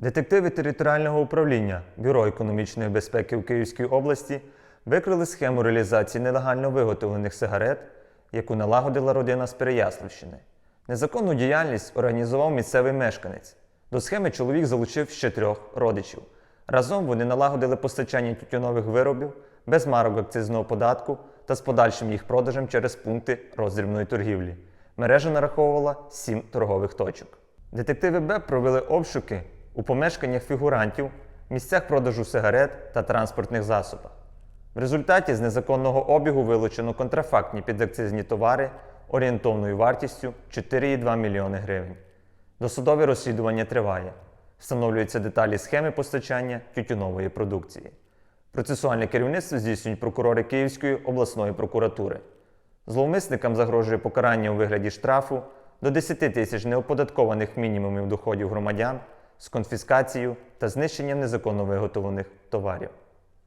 Детективи територіального управління Бюро економічної безпеки в Київській області викрили схему реалізації нелегально виготовлених сигарет, яку налагодила родина з Переяславщини. Незаконну діяльність організував місцевий мешканець. До схеми чоловік залучив ще трьох родичів. Разом вони налагодили постачання тютюнових виробів без марок акцизного податку та з подальшим їх продажем через пункти роздрібної торгівлі. Мережа нараховувала сім торгових точок. Детективи БЕП провели обшуки у помешканнях фігурантів, місцях продажу сигарет та транспортних засобах. В результаті з незаконного обігу вилучено контрафактні підакцизні товари орієнтовною вартістю 4,2 мільйони гривень. Досудове розслідування триває. Встановлюються деталі схеми постачання тютюнової продукції. Процесуальне керівництво здійснюють прокурори Київської обласної прокуратури. Зловмисникам загрожує покарання у вигляді штрафу до 10 тисяч неоподаткованих мінімумів доходів громадян з конфіскацією та знищенням незаконно виготовлених товарів.